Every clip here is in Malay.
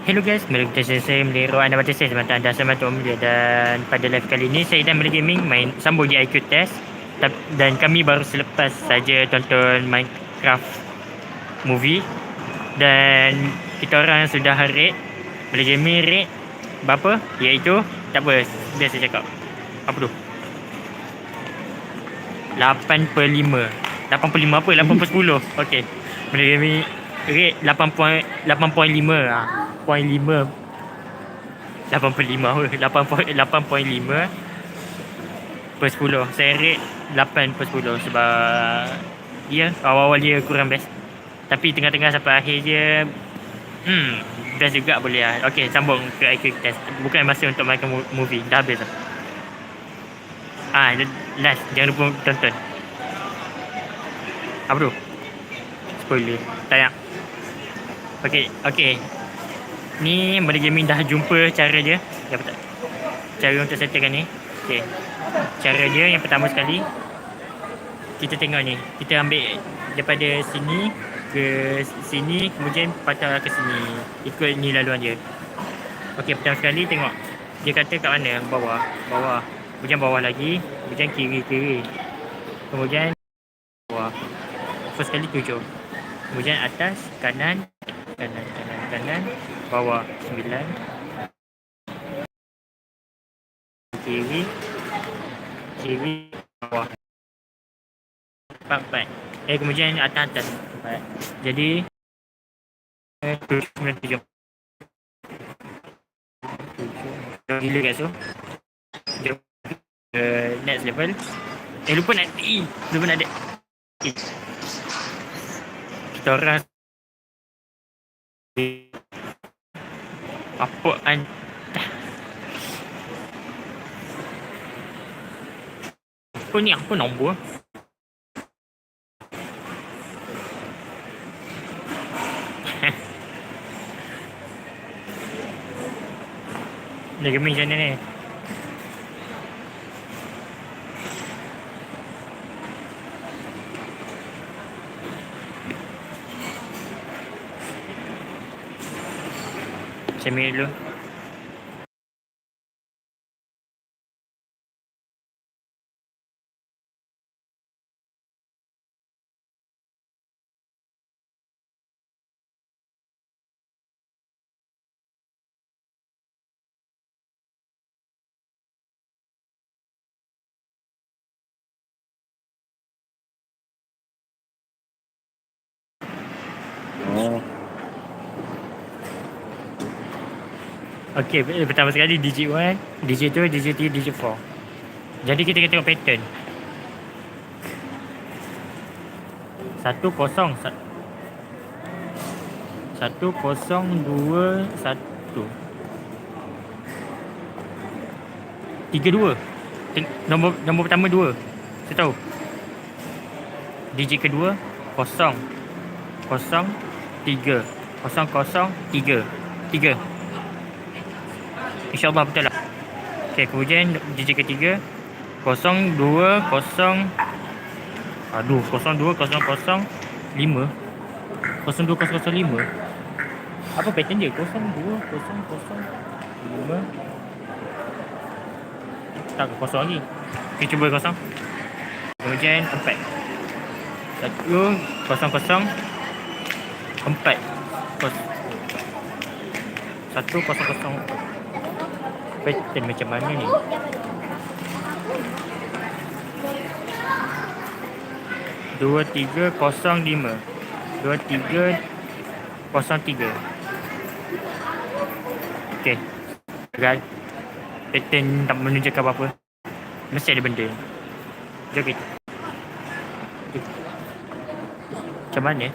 Hello guys, kembali ke channel saya Meliro Anda baca saya semata anda sama Tok Melia Dan pada live kali ini saya dan Melih Gaming main sambung di IQ Test. Dan kami baru selepas saja tonton Minecraft movie. Dan kita orang sudah rate Melih Gaming rate berapa? Iaitu, tak apa, biasa cakap. Apa tu? 8 per 5 8 per 5 apa? 8 per 10 Okay Melih Gaming rate 8.5 ah. 8.5 8.5 8.5 per 10 saya rate 8 per 10 sebab ya awal-awal dia kurang best. Tapi tengah-tengah sampai akhir dia hmm best juga boleh lah. Ok sambung ke IQ test. Bukan masa untuk main movie. Dah habis lah. Ah last. Jangan lupa tonton. Apa tu? Spoiler. Tak nak ok ok Ni Mari Gaming dah jumpa cara dia. Ya betul. Cara untuk settlekan ni. Okey. Cara dia yang pertama sekali kita tengok ni. Kita ambil daripada sini ke sini kemudian patah ke sini. Ikut ni laluan dia. Okey, pertama sekali tengok. Dia kata kat mana? Bawah. Bawah. Kemudian bawah lagi. Kemudian kiri-kiri. Kemudian bawah. First kali tujuh. Kemudian atas, kanan, kanan, kanan, kanan bawah 9 kiri. Kiri bawah. 4 4 eh kemudian atas atas. 4 jadi 7 9 7 gila kat tu jom ke next level. Eh lupa nak eh, lupa nak ada kita orang apa an apa ni? Apa nombor? Dia geming macam ni Saya ambil Okey, pertama sekali digit 1, digit 2, digit 3, digit 4. Jadi kita tengok pattern. Satu kosong satu kosong dua satu. Tiga dua. Nombor nombor pertama dua. Saya tahu. Digit kedua kosong. Kosong tiga. Kosong kosong tiga. Tiga InsyaAllah betul lah. Okay kemudian digit ketiga Kosong dua kosong Aduh kosong dua kosong kosong Lima. Kosong dua kosong kosong lima. Apa pattern dia? Kosong dua kosong kosong Tak lagi. Kita cuba kosong. Kemudian empat. Satu Kosong kosong Empat. Satu kosong kosong pattern macam mana ni? Dua tiga kosong lima. Dua tiga kosong tiga. Ok gagal pattern tak menunjukkan apa-apa? Mesti ada benda. Jom kita. Macam mana?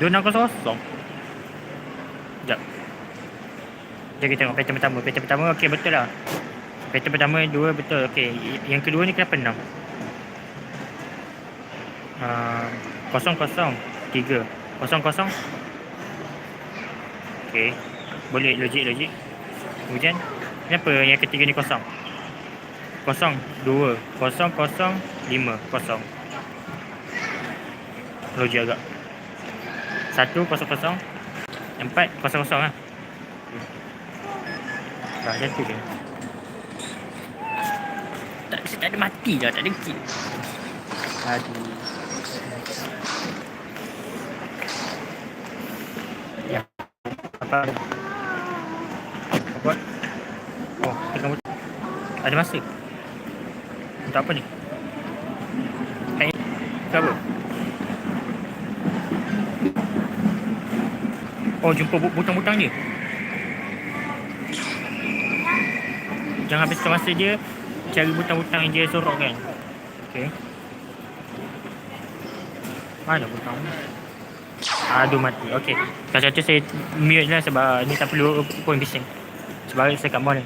Dua enam kosong kosong Sekejap. Jom kita tengok pattern pertama. Pattern pertama okey betul lah. Pattern pertama dua betul. Okey. Yang kedua ni kenapa enam? Uh, kosong kosong. Tiga. Kosong kosong. Okey. Boleh logik logik. Kemudian kenapa yang ketiga ni kosong? Kosong. Dua. Kosong kosong. Lima. Kosong. Logik agak. Satu kosong kosong. Empat kosong kosong lah. Dah jatuh dia. Tak, saya tak ada mati dah. Tak ada kill. Aduh. Ya. Apa? Apa? Oh, tengah mut- Ada masa. Untuk apa ni? Hai. Untuk apa? Oh, jumpa bu- butang-butang dia. Jangan habiskan masa dia cari butang-butang yang dia sorok kan. Okey. Mana butang? Aduh mati. Okey. Kalau tu saya mute lah sebab ni tak perlu pun bising. Sebab saya kat mall ni.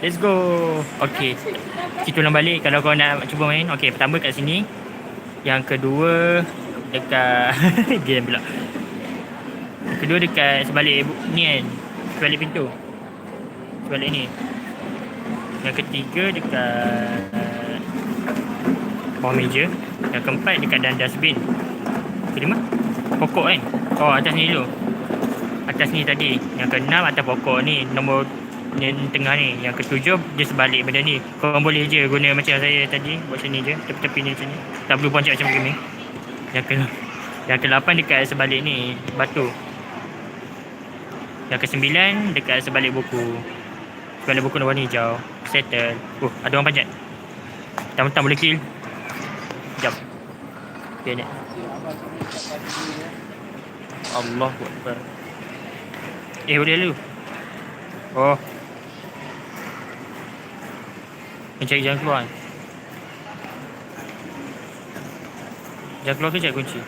Let's go. Okay. Kita ulang balik kalau kau nak cuba main. Okay, pertama kat sini. Yang kedua dekat game pula. Kedua dekat sebalik ni kan. Sebalik pintu. Sebalik ni. Yang ketiga dekat bawah meja. Yang keempat dekat dalam dustbin. Kelima? Pokok kan? Oh, atas ni dulu. Atas ni tadi. Yang keenam atas pokok ni. Nombor yang tengah ni. Yang ketujuh dia sebalik benda ni. Korang boleh je guna macam saya tadi. Buat sini je. Tepi-tepi ni macam ni. Tak perlu poncak macam ni. Yang ke yang ke-8 dekat sebalik ni. Batu. Yang ke-9 dekat sebalik buku. Sebalik buku warna hijau. Settle. Oh, ada orang panjat. Tamu-tamu boleh kill. Sekejap. Okay ni. Allah Akbar. Eh boleh lu. Oh. Mencari jalan keluar. Jalan keluar ke cari kunci?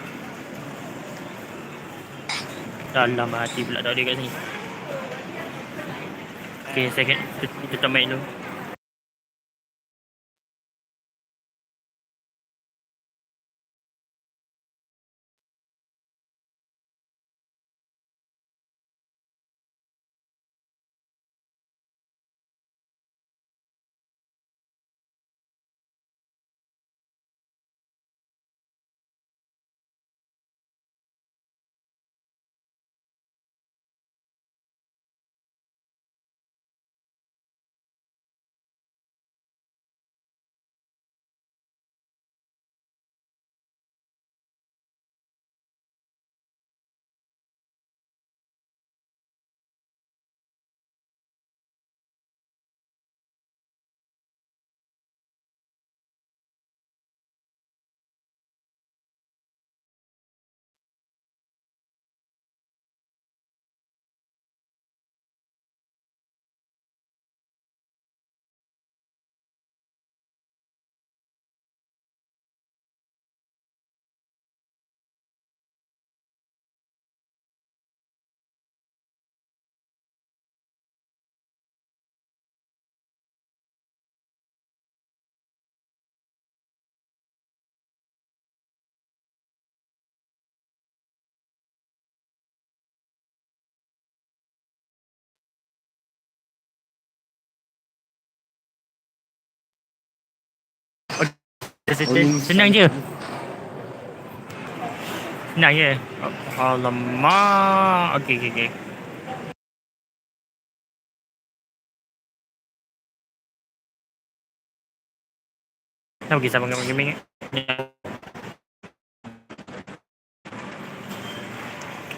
Dalam hati pula tak ada kat sini. Okay, second. Kita main dulu. Settle. Senang je. Senang je. Alamak. Okey, okey, okey. Kita pergi sama dengan gaming.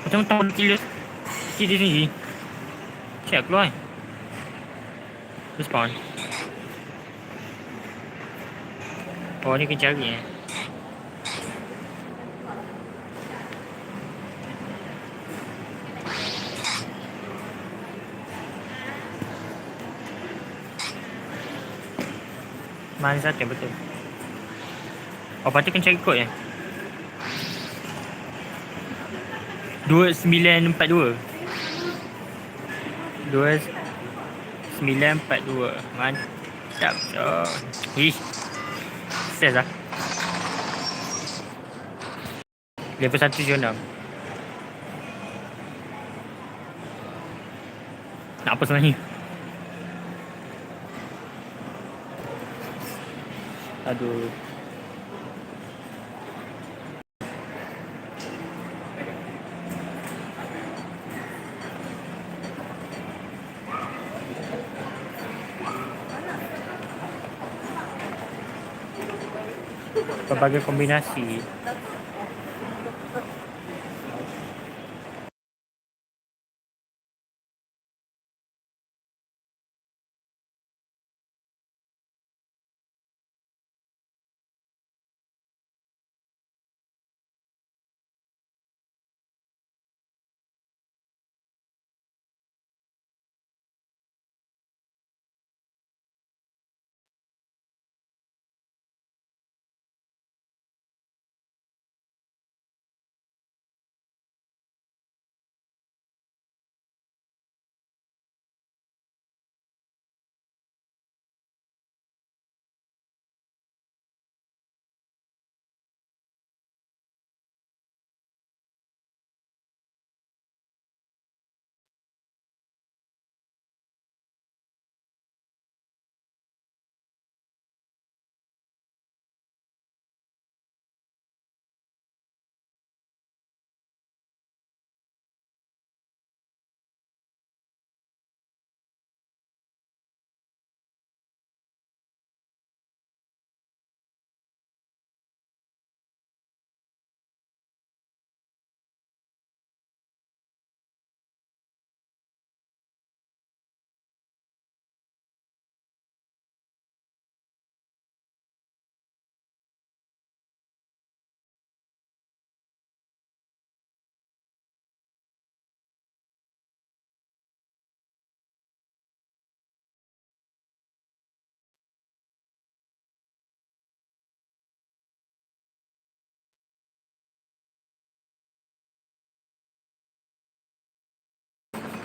Macam tahun killer. Kiri sini. Siap keluar. Respawn. Oh ni kena cari eh. Mana satu betul. Oh patut kena cari kod eh. 2942 2942 Mantap oh. Ih Stress lah. Level 1 je 6 Nak apa sebenarnya? Aduh ropa que combinas y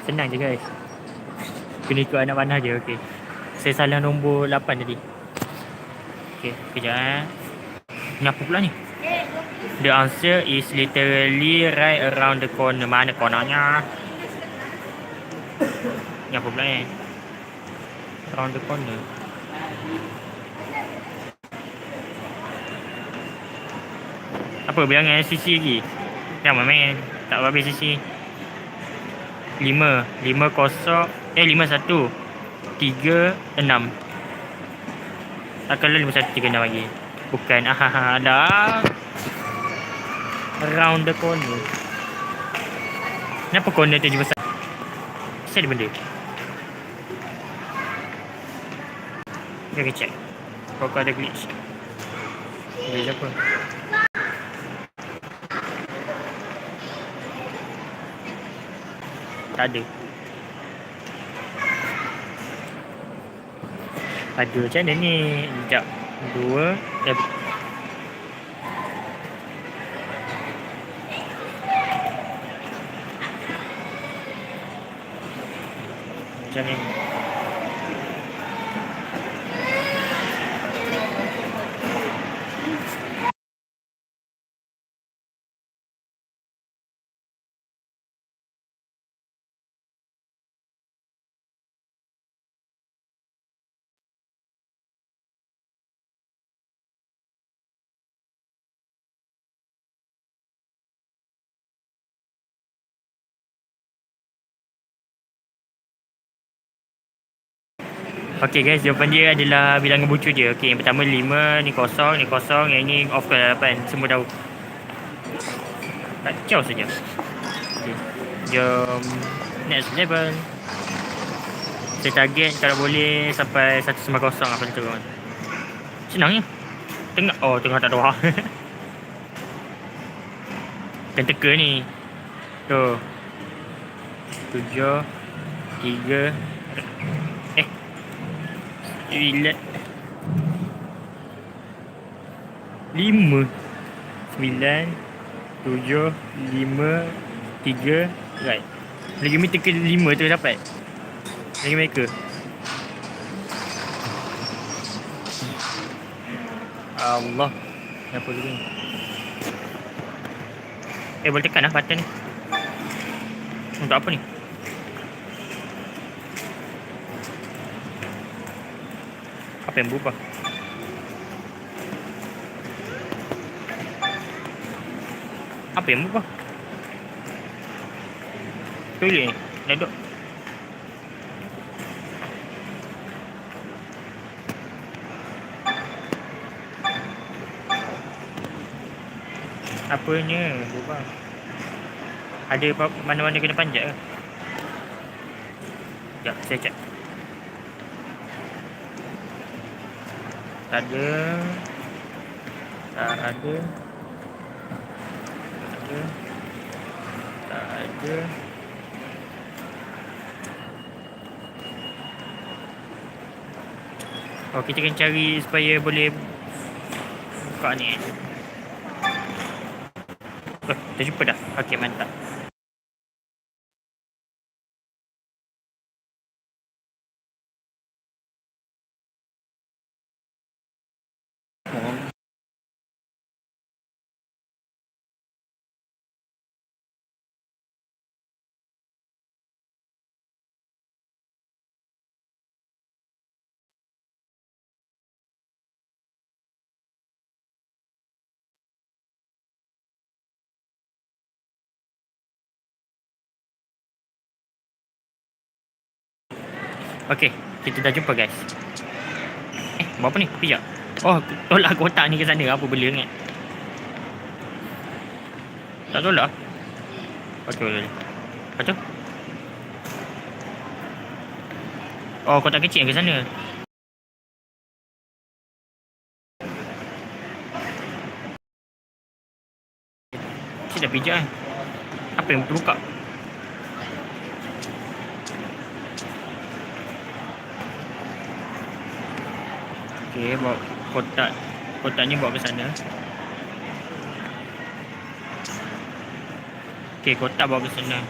Senang je guys. Kena ikut anak panah je. Okay. Saya salah nombor 8 tadi. Okay. Kejap eh. Ni apa pula ni? The answer is literally right around the corner. Mana cornernya? Ni apa pula ni? Around the corner. Apa bilangan CC lagi? Jangan main. Tak habis CC. 5. 5 kosong. Eh 5 1. 3 6. Takkanlah 5 1 3 6 lagi. Bukan. Ahaha. Dah. Around the corner. Kenapa corner tu je besar? Saya ada benda. Kita check. Apakah ada glitch? Glitch apa? Ada. Ada macam mana ni? Sekejap. Dua. Eh, macam ni. Okey guys, jawapan dia adalah bilangan bucu dia. Okey, yang pertama 5, ni kosong, ni kosong, yang ni off ke 8. Semua dah Kacau saja. Okey. Jom next level. Saya target kalau boleh sampai 190 apa macam tu. Senang ya. Tengah oh tengah tak ada. Kan teka ni. Tu. 7 3 Sembilan. Lima. Sembilan. Tujuh. Lima. Tiga. Right. Lagi meter ke lima tu dapat. Lagi mereka. Allah. Kenapa dulu ni? Eh boleh tekan lah button ni. Untuk apa ni? Apa yang berubah? Apa yang berubah? Toilet ni. Dah duduk. Apanya berubah? Ada apa- mana-mana kena panjat ke? Sekejap, saya check. Tak ada. Tak ada. Tak ada. Tak ada. Oh, kita kena cari supaya boleh buka ni. Oh, dah jumpa dah. Okey, mantap. Okey, kita dah jumpa guys. Eh, buat apa ni? Pijak. Oh, tolak kotak ni ke sana. Apa bela ni? Tak tolak? Okey, boleh. Lepas tu? Oh, kotak kecil ke sana. Dah pijak kan? Apa yang terbuka? Okey, bawa kotak kotak ni bawa ke sana. Okey, kotak bawa ke sana.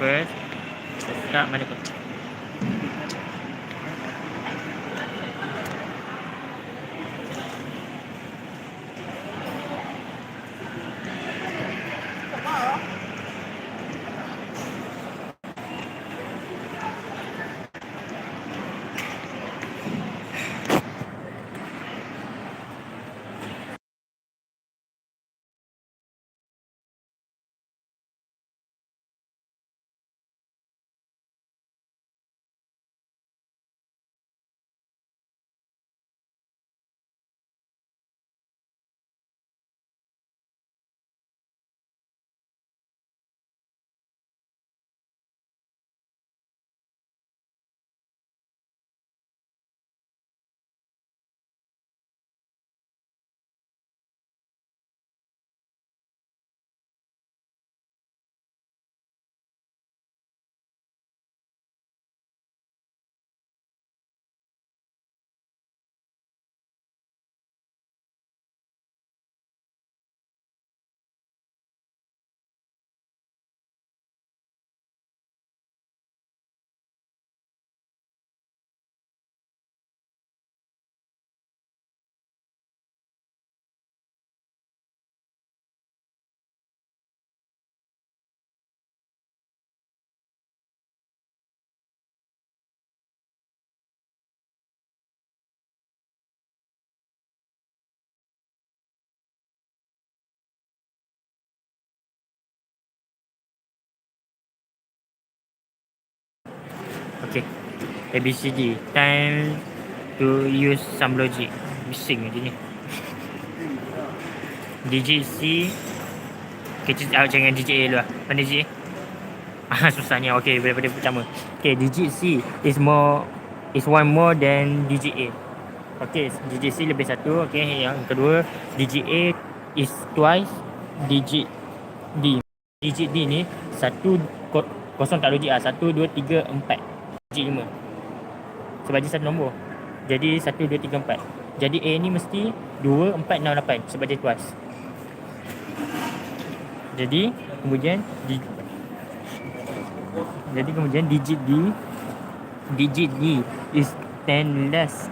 First. Tak, mana kau? Okay. ABCD. Time to use some logic. Bising je ni. Digit C. Kita awak jangan digit A dulu lah. Mana digit A? Ah, susahnya. Okay, daripada pertama. Okay, digit C is more is one more than digit A. Okay, digit C lebih satu. Okay, yang kedua, digit A is twice digit D. Digit D ni satu ko- kosong tak logik ah. Satu, dua, tiga, empat. Digit lima. Sebab dia satu nombor. Jadi satu, dua, tiga, empat. Jadi A ni mesti dua, empat, enam, lapan. Sebab dia twice. Jadi kemudian di, jadi kemudian digit D digit D is 10 less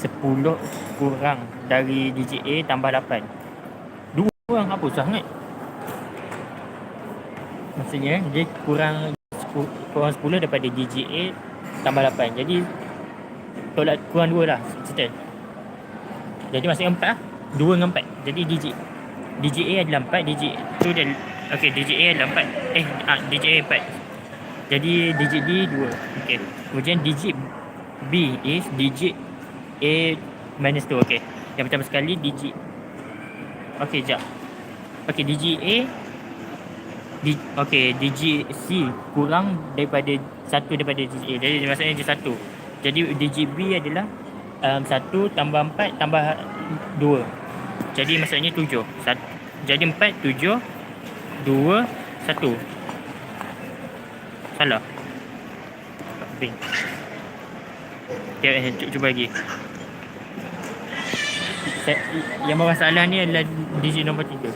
10 kurang dari digit A tambah 8 Dua kurang apa sangat Maksudnya dia kurang kurang 10 daripada digit A tambah 8 Jadi tolak kurang 2 lah settle Jadi maksudnya 4 lah. 2 dengan 4 Jadi digit digit A adalah 4 digit tu dia okey digit A adalah 4 eh ah, digit A 4 jadi digit D 2 okey. Kemudian digit B is digit A minus 2 okey. Yang pertama sekali digit okey jap. Digit A di, okey digit C kurang daripada satu daripada digit A jadi maksudnya dia satu jadi digit B adalah um, 1 tambah 4 tambah 2 jadi maksudnya tujuh. Sat, jadi empat, tujuh, dua, satu. Salah. Bing. Okay, eh, cuba lagi. Yang bermasalah ni adalah digit nombor tiga.